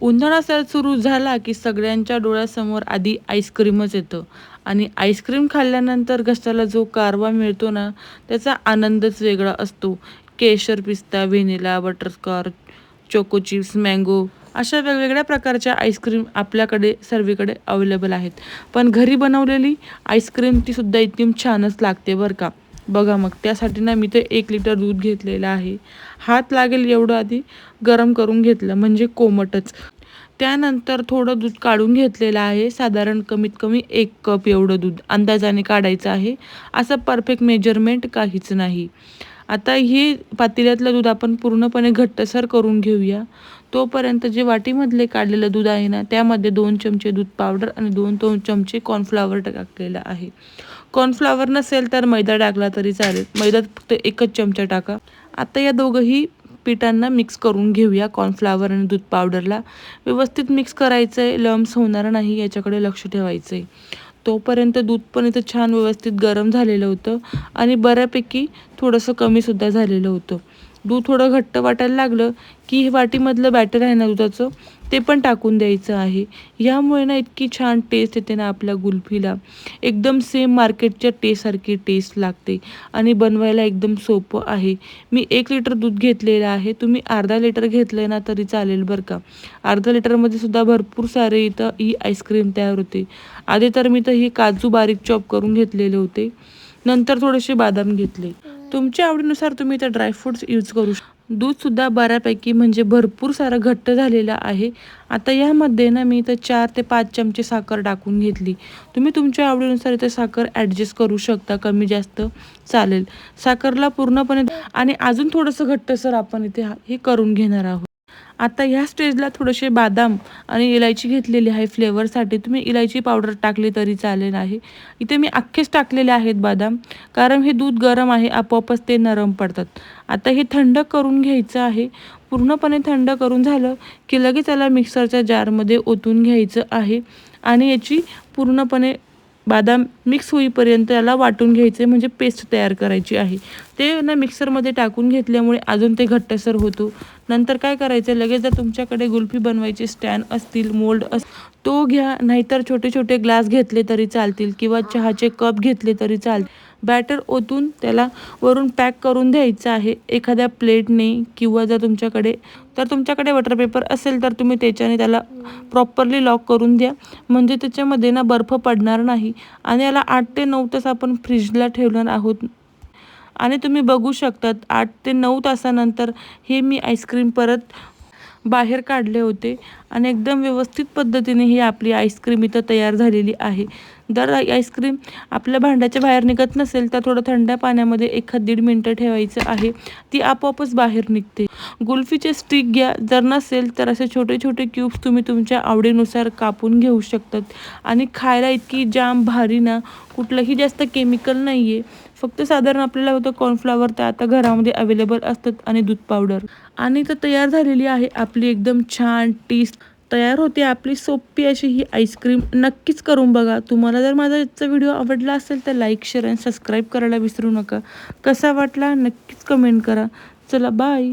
उन्हाळा सर सुरू झाला की सगळ्यांच्या डोळ्यासमोर आधी आईस्क्रीमच येतं. आणि आईस्क्रीम खाल्ल्यानंतर घशाला जो कारवा मिळतो ना त्याचा आनंदच वेगळा असतो. केशर पिस्ता vanilla butterscotch choco chips mango अशा वेगवेगळ्या प्रकारच्या आईस्क्रीम आपल्याकडे सर्वीकडे अवेलेबल आहेत. पण घरी बनवलेली आईस्क्रीम ती सुद्धा एकदम छानच लागते बरं का. बघा मग त्यासाठी ना मी ते एक लिटर दूध घेतलेलं आहे. हात लागेल एवढं आधी गरम करून घेतलं म्हणजे कोमटच. त्यानंतर थोडं दूध काढून घेतलेलं आहे. साधारण कमीत कमी एक कप एवढं दूध अंदाजाने काढायचं आहे. असं परफेक्ट मेजरमेंट काहीच नाही. आता हे पातेल्यातलं दूध आपण पूर्णपणे घट्टसर करून घेऊया. तोपर्यंत जे वाटीमधले काढलेलं दूध आहे ना त्यामध्ये दोन चमचे दूध पावडर आणि दोन दोन चमचे कॉर्नफ्लावर टाकलेलं आहे. कॉर्नफ्लावर नसेल तर मैदा टाकला तरी चालेल. मैदा फक्त एकच चमचा टाका. आता या दोघंही पिठांना मिक्स करून घेऊया कॉर्नफ्लावर आणि दूध पावडरला व्यवस्थित मिक्स करायचं आहे लम्स होणार नाही याच्याकडे लक्ष ठेवायचं आहे तोपर्यंत दूध पण इथं छान व्यवस्थित गरम झालेलं होतं आणि बऱ्यापैकी थोडंसं कमीसुद्धा झालेलं होतं. दूध थोडं घट्ट वाटायला लागलं की हे वाटीमधलं बॅटर आहे ना दुधाचं ते पण टाकून द्यायचं आहे. ह्यामुळे ना इतकी छान टेस्ट येते ना आपल्या गुल्फीला. एकदम सेम मार्केटच्या टेस्टसारखी टेस्ट लागते आणि बनवायला एकदम सोपं आहे. मी एक लिटर दूध घेतलेलं आहे. तुम्ही अर्धा लिटर घेतलं ना तरी चालेल बरं का. अर्धा लिटरमध्ये सुद्धा भरपूर सारे इथं ही आईस्क्रीम तयार होते. आधी तर मी तर हे काजू बारीक चॉप करून घेतलेले होते. नंतर थोडेसे बादाम घेतले. तुमच्या आवडीनुसार तुम्ही इथं ड्रायफ्रूट्स यूज करू शकता दूधसुद्धा बऱ्यापैकी म्हणजे भरपूर सारं घट्ट झालेलं आहे. आता यामध्ये ना मी इथं चार ते पाच चमचे साखर टाकून घेतली. तुम्ही तुमच्या आवडीनुसार इथं साखर ॲडजस्ट करू शकता कमी जास्त चालेल. साखरला पूर्णपणे आणि अजून थोडंसं घट्टसर आपण इथे हे करून घेणार आहोत. आता ह्या स्टेजला थोडेसे बादाम आणि इलायची घेतलेली आहे फ्लेवरसाठी. तुम्ही इलायची पावडर टाकली तरी चालेल आहे. इथे मी अख्खेच टाकलेले आहेत बादाम कारण हे दूध गरम आहे आपोआपच ते नरम पडतात. आता हे थंड करून घ्यायचं आहे. पूर्णपणे थंड करून झालं की लगेच त्याला मिक्सरच्या जारमध्ये ओतून घ्यायचं आहे आणि याची पूर्णपणे बादाम मिक्स होईपर्यंत याला वाटून घ्यायचे म्हणजे पेस्ट तयार करायची आहे. ते ना मिक्सरमध्ये टाकून घेतल्यामुळे अजून ते घट्टसर होतो. नंतर काय करायचं? लगेच जर तुमच्याकडे गुल्फी बनवायचे स्टँड असतील मोल्ड अस तो घ्या. नाहीतर छोटे छोटे ग्लास घेतले तरी चालतील किंवा चहाचे कप घेतले तरी चालतील बॅटर ओतून त्याला वरून पॅक करून द्यायचं आहे. एखाद्या प्लेटने किंवा जर तुमच्याकडे तर तुमच्याकडे वॉटर पेपर असेल तर तुम्ही त्याच्याने त्याला प्रॉपरली लॉक करून द्या. म्हणजे त्याच्यामध्ये ना बर्फ पडणार नाही. आणि याला आठ ते नऊ तास आपण फ्रीजला ठेवणार आहोत. आणि तुम्ही बघू शकतात आठ ते नऊ तासानंतर हे मी आईस्क्रीम परत बाहेर काढले होते. आणि एकदम व्यवस्थित पद्धतीने ही आपली आईस्क्रीम इथं तयार झालेली आहे. जर आईस्क्रीम आपल्या भांड्याच्या बाहेर निघत नसेल तर थोडं थंड पाण्यामध्ये एखाद दीड मिनटं ठेवायचं आहे. ती आपोआपच बाहेर निघते. गुल्फीचे स्टिक घ्या. जर नसेल तर असे छोटे छोटे क्यूब्स तुम्ही तुमच्या आवडीनुसार कापून घेऊ शकतात. आणि खायला इतकी जाम भारी ना कुठलंही जास्त केमिकल नाही आहे फक्त साधारण आपल्याला होतं कॉर्नफ्लावर तर आता घरामध्ये अवेलेबल असतात आणि दूध पावडर आणि तर तयार झालेली आहे आपली एकदम छान टेस्ट तयार होते आपली सोपी अशी ही आईस्क्रीम नक्कीच करून बघा. तुम्हाला जर माझा याचा व्हिडिओ आवडला असेल तर लाईक शेअर आणि सबस्क्राईब करायला विसरू नका. कसा वाटला नक्कीच कमेंट करा. चला बाय.